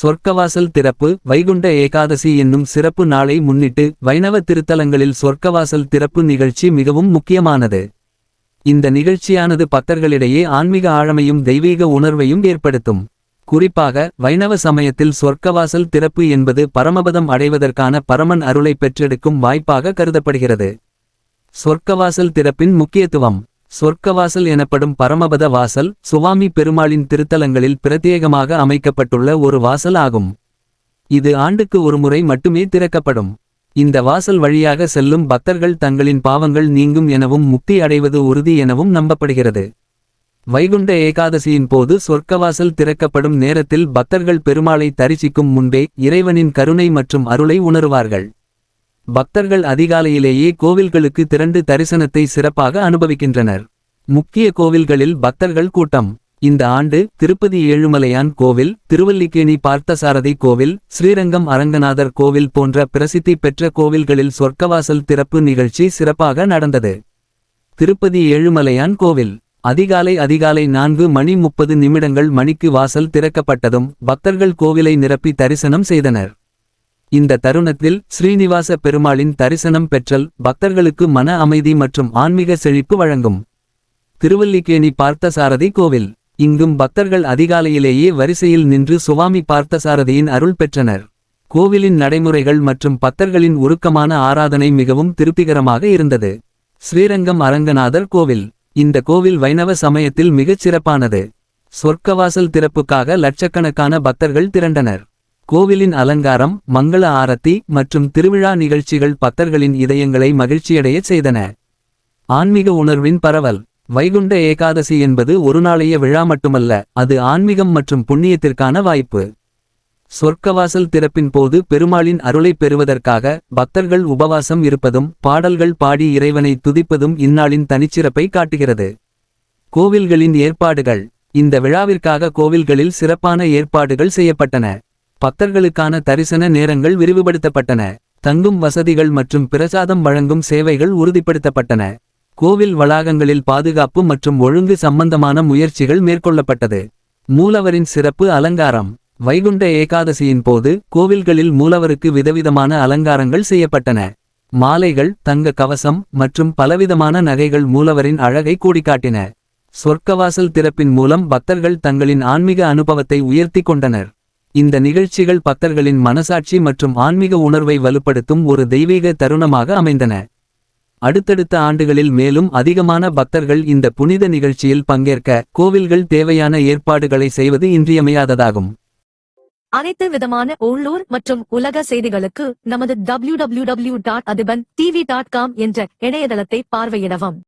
சொர்க்கவாசல் திறப்பு வைகுண்ட ஏகாதசி என்னும் சிறப்பு நாளை முன்னிட்டு வைணவ திருத்தலங்களில் சொர்க்கவாசல் திறப்பு நிகழ்ச்சி மிகவும் முக்கியமானது. இந்த நிகழ்ச்சியானது பக்தர்களிடையே ஆன்மீக ஆழமையும் தெய்வீக உணர்வையும் ஏற்படுத்தும். குறிப்பாக வைணவ சமயத்தில் சொர்க்கவாசல் திறப்பு என்பது பரமபதம் அடைவதற்கான பரமன் அருளை பெற்றெடுக்கும் வாய்ப்பாக கருதப்படுகிறது. சொர்க்கவாசல் திறப்பின் முக்கியத்துவம். சொர்க்கவாசல் எனப்படும் பரமபத வாசல் சுவாமி பெருமாளின் திருத்தலங்களில் பிரத்யேகமாக அமைக்கப்பட்டுள்ள ஒரு வாசல் ஆகும். இது ஆண்டுக்கு ஒருமுறை மட்டுமே திறக்கப்படும். இந்த வாசல் வழியாக செல்லும் பக்தர்கள் தங்களின் பாவங்கள் நீங்கும் எனவும் முக்தி அடைவது உறுதி எனவும் நம்பப்படுகிறது. வைகுண்ட ஏகாதசியின் போது சொர்க்கவாசல் திறக்கப்படும் நேரத்தில் பக்தர்கள் பெருமாளை தரிசிக்கும் முன்பே இறைவனின் கருணை மற்றும் அருளை உணருவார்கள். பக்தர்கள் அதிகாலையிலேயே கோவில்களுக்கு திரண்டு தரிசனத்தை சிறப்பாக அனுபவிக்கின்றனர். முக்கிய கோவில்களில் பக்தர்கள் கூட்டம். இந்த ஆண்டு திருப்பதி ஏழுமலையான் கோவில் திருவல்லிக்கேணி பார்த்தசாரதி கோவில் ஸ்ரீரங்கம் அரங்கநாதர் கோவில் போன்ற பிரசித்தி பெற்ற கோவில்களில் சொர்க்கவாசல் திறப்பு நிகழ்ச்சி சிறப்பாக நடந்தது. திருப்பதி ஏழுமலையான் கோவில். அதிகாலை அதிகாலை நான்கு மணி முப்பது நிமிடங்கள் மணிக்கு வாசல் திறக்கப்பட்டதும் பக்தர்கள் கோவிலை நிரப்பி தரிசனம் செய்தனர். இந்த தருணத்தில் ஸ்ரீனிவாச பெருமாளின் தரிசனம் பெற்றல் பக்தர்களுக்கு மன அமைதி மற்றும் ஆன்மீக செழிப்பு வழங்கும். திருவல்லிக்கேணி பார்த்தசாரதி கோவில். இங்கும் பக்தர்கள் அதிகாலையிலேயே வரிசையில் நின்று சுவாமி பார்த்தசாரதியின் அருள் பெற்றனர். கோவிலின் நடைமுறைகள் மற்றும் பக்தர்களின் உருக்கமான ஆராதனை மிகவும் திருப்திகரமாக இருந்தது. ஸ்ரீரங்கம் அரங்கநாதர் கோவில். இந்த கோவில் வைணவ சமயத்தில் மிகச் சிறப்பானது. சொர்க்கவாசல் திறப்புக்காக லட்சக்கணக்கான பக்தர்கள் திரண்டனர். கோவிலின் அலங்காரம் மங்கள ஆரத்தி மற்றும் திருவிழா நிகழ்ச்சிகள் பக்தர்களின் இதயங்களை மகிழ்ச்சியடைய செய்தன. ஆன்மீக உணர்வின் பரவல். வைகுண்ட ஏகாதசி என்பது ஒரு நாளைய விழா மட்டுமல்ல அது ஆன்மீகம் மற்றும் புண்ணியத்திற்கான வாய்ப்பு. சொர்க்கவாசல் திறப்பின் போது பெருமாளின் அருளைப் பெறுவதற்காக பக்தர்கள் உபவாசம் இருப்பதும் பாடல்கள் பாடி இறைவனை துதிப்பதும் இந்நாளின் தனிச்சிறப்பை காட்டுகிறது. கோவில்களின் ஏற்பாடுகள். இந்த விழாவிற்காக கோவில்களில் சிறப்பான ஏற்பாடுகள் செய்யப்பட்டன. பக்தர்களுக்கான தரிசன நேரங்கள் விரிவுபடுத்தப்பட்டன. தங்கும் வசதிகள் மற்றும் பிரசாதம் வழங்கும் சேவைகள் உறுதிப்படுத்தப்பட்டன. கோவில் வளாகங்களில் பாதுகாப்பு மற்றும் ஒழுங்கு சம்பந்தமான முயற்சிகள் மேற்கொள்ளப்பட்டது. மூலவரின் சிறப்பு அலங்காரம். வைகுண்ட ஏகாதசியின் போது கோவில்களில் மூலவருக்கு விதவிதமான அலங்காரங்கள் செய்யப்பட்டன. மாலைகள் தங்க கவசம் மற்றும் பலவிதமான நகைகள் மூலவரின் அழகை கூடிக்காட்டின. சொர்க்கவாசல் திறப்பின் மூலம் பக்தர்கள் தங்களின் ஆன்மீக அனுபவத்தை உயர்த்தி கொண்டனர். இந்த நிகழ்ச்சிகள் பக்தர்களின் மனசாட்சி மற்றும் ஆன்மீக உணர்வை வலுப்படுத்தும் ஒரு தெய்வீக தருணமாக அமைந்தன. அடுத்தடுத்த ஆண்டுகளில் மேலும் அதிகமான பக்தர்கள் இந்த புனித நிகழ்ச்சியில் பங்கேற்க கோவில்கள் தேவையான ஏற்பாடுகளை செய்வது இன்றியமையாததாகும். அனைத்து விதமான உள்ளூர் மற்றும் உலக செய்திகளுக்கு நமது www.adiban tv.com என்ற இணையதளத்தை பார்வையிடவும்.